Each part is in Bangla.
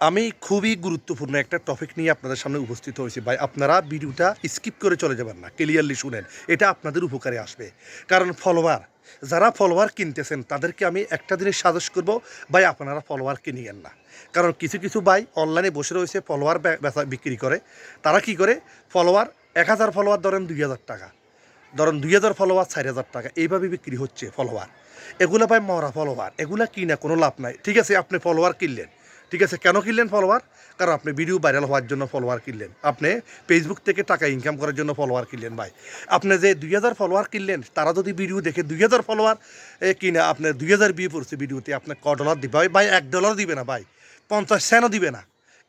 আমি খুবই গুরুত্বপূর্ণ একটা টপিক নিয়ে আপনাদের সামনে উপস্থিত হয়েছি। ভাই, আপনারা ভিডিওটা স্কিপ করে চলে যাবেন না ক্লিয়ারলি শুনেন। এটা আপনাদের উপকারে আসবে। কারণ ফলোয়ার যারা ফলোয়ার কিনতেছেন, তাদেরকে আমি একটা দিনে সাজেস্ট করব, ভাই, আপনারা ফলোয়ার কিনিয়েন না। কারণ কিছু কিছু ভাই অনলাইনে বসে রয়েছে ফলোয়ার বেচা বিক্রি করে। তারা কি করে? ফলোয়ার এক হাজার ফলোয়ার ধরেন দুই হাজার টাকা। ধরেন দুই হাজার ফলোয়ার চার হাজার টাকা। এইভাবে বিক্রি হচ্ছে ফলোয়ার এগুলো ভাই মরা ফলোয়ার এগুলা কিনা কোনো লাভ নাই। ঠিক আছে, আপনি ফলোয়ার কিনলেন। ঠিক আছে, কেন কিনলেন ফলোয়ার কারণ আপনি ভিডিও ভাইরাল হওয়ার জন্য ফলোয়ার কিনলেন। আপনি ফেসবুক থেকে টাকা ইনকাম করার জন্য ফলোয়ার কিনলেন ভাই। আপনি যে দুই হাজার ফলোয়ার কিনলেন, তারা যদি ভিডিও দেখে দুই হাজার ফলোয়ার কিনে আপনার দুই হাজার বিয়ে পড়ছে ভিডিওতে আপনি ক ডলার দিবে? ভাই এক ডলার দিবে না ভাই। পঞ্চাশ সেনও দিবে না।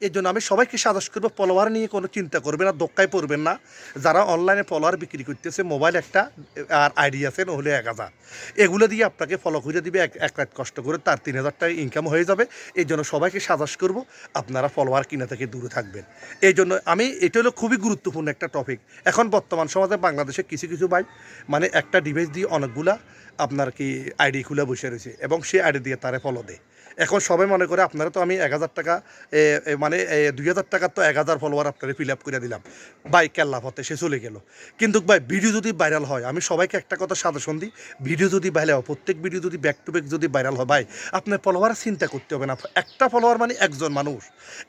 এর জন্য আমি সবাইকে সাজেস্ট করব ফলোয়ার নিয়ে কোনো চিন্তা করবেন না দোক্কায় পড়বেন না। যারা অনলাইনে ফলোয়ার বিক্রি করতেছে মোবাইল একটা, আর আইডি আছে, নহলে এক হাজার। এগুলো দিয়ে আপনাকে ফলো করে দিবে, এক এক রাত কষ্ট করে তার তিন হাজার টাকা ইনকাম হয়ে যাবে। এই জন্য সবাইকে সাজেস্ট করব, আপনারা ফলোয়ার কিনা থেকে দূরে থাকবেন। এই জন্য আমি, এটা হলো খুবই গুরুত্বপূর্ণ একটা টপিক এখন বর্তমান সমাজে বাংলাদেশে কিছু কিছু ভাই মানে একটা ডিভাইস দিয়ে অনেকগুলা আপনার কি আইডি খুলে বসে রয়েছে, এবং সেই আইডি দিয়ে তারা ফলো দেয়। এখন সবাই মনে করে আপনারা তো আমি এক হাজার টাকা মানে দুই হাজার টাকার তো এক হাজার ফলোয়ার আপনারা ফিল আপ করে দিলাম। ভাই, কেল্লা হতে সে চলে গেল। কিন্তু ভাই ভিডিও যদি ভাইরাল হয়, আমি সবাইকে একটা কথা সাজেশন দিই ভিডিও যদি ভাইরাল হয়, প্রত্যেক ভিডিও যদি ব্যাক টু ব্যাক যদি ভাইরাল হয়, ভাই, আপনার ফলোয়ার চিন্তা করতে হবে না। একটা ফলোয়ার মানে একজন মানুষ।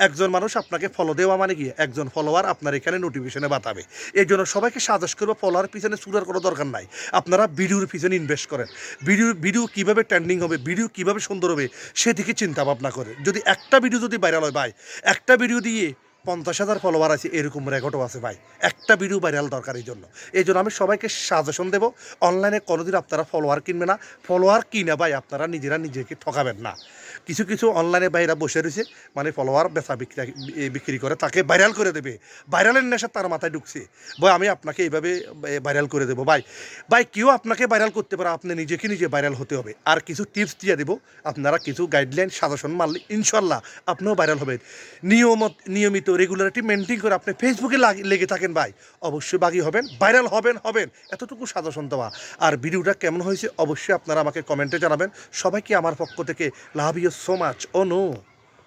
একজন মানুষ আপনাকে ফলো দেওয়া মানে কি? একজন ফলোয়ার আপনার এখানে নোটিফিকেশনে বাতাবে। এই জন্য সবাইকে সাজেস্ট করব ফলোয়ার পিছনে চুরার কোনো দরকার নাই। আপনারা ভিডিওর পিছনে ইনভেস্ট করেন। ভিডিও ভিডিও কীভাবে ট্রেন্ডিং হবে ভিডিও কীভাবে সুন্দর হবে সেদিকে চিন্তা ভাবনা করে। যদি একটা ভিডিও যদি ভাইরাল হয়, ভাই, একটা ভিডিও দিয়ে পঞ্চাশ হাজার ফলোয়ার আছে, এরকম রেকর্ডও আছে, ভাই। একটা ভিডিও ভাইরাল দরকার এই জন্য। এই জন্য আমি সবাইকে সাজেশন দেবো অনলাইনে কোনোদিন আপনারা ফলোয়ার কিনবে না। ফলোয়ার কিনে, ভাই, আপনারা নিজেরা নিজেকে ঠকাবেন না। কিছু কিছু অনলাইনে বাইরা বসে রয়েছে মানে ফলোয়ার বেচা বিক্রি বিক্রি করে, তাকে ভাইরাল করে দেবে। ভাইরালের নেশা তার মাথায় ঢুকছে। ভাই, আমি আপনাকে এইভাবে ভাইরাল করে দেবো। ভাই ভাই, কেউ আপনাকে ভাইরাল করতে পারে, আপনি নিজেকে নিজে ভাইরাল হতে হবে। আর কিছু টিপস দিয়ে দেবো, আপনারা কিছু গাইডলাইন সাজেশন মারলে ইনশাল্লাহ আপনিও ভাইরাল হবেন। নিয়মত, নিয়মিত রেগুলারিটি মেনটেন করে আপনি ফেসবুকে লেগে থাকেন ভাই। অবশ্যই বাগি হবেন ভাইরাল হবেন হবেন। এতটুকু সাজেশন দেওয়া। আর ভিডিওটা কেমন হয়েছে, অবশ্যই আপনারা আমাকে কমেন্টে জানাবেন। সবাইকে আমার পক্ষ থেকে love you so much oh no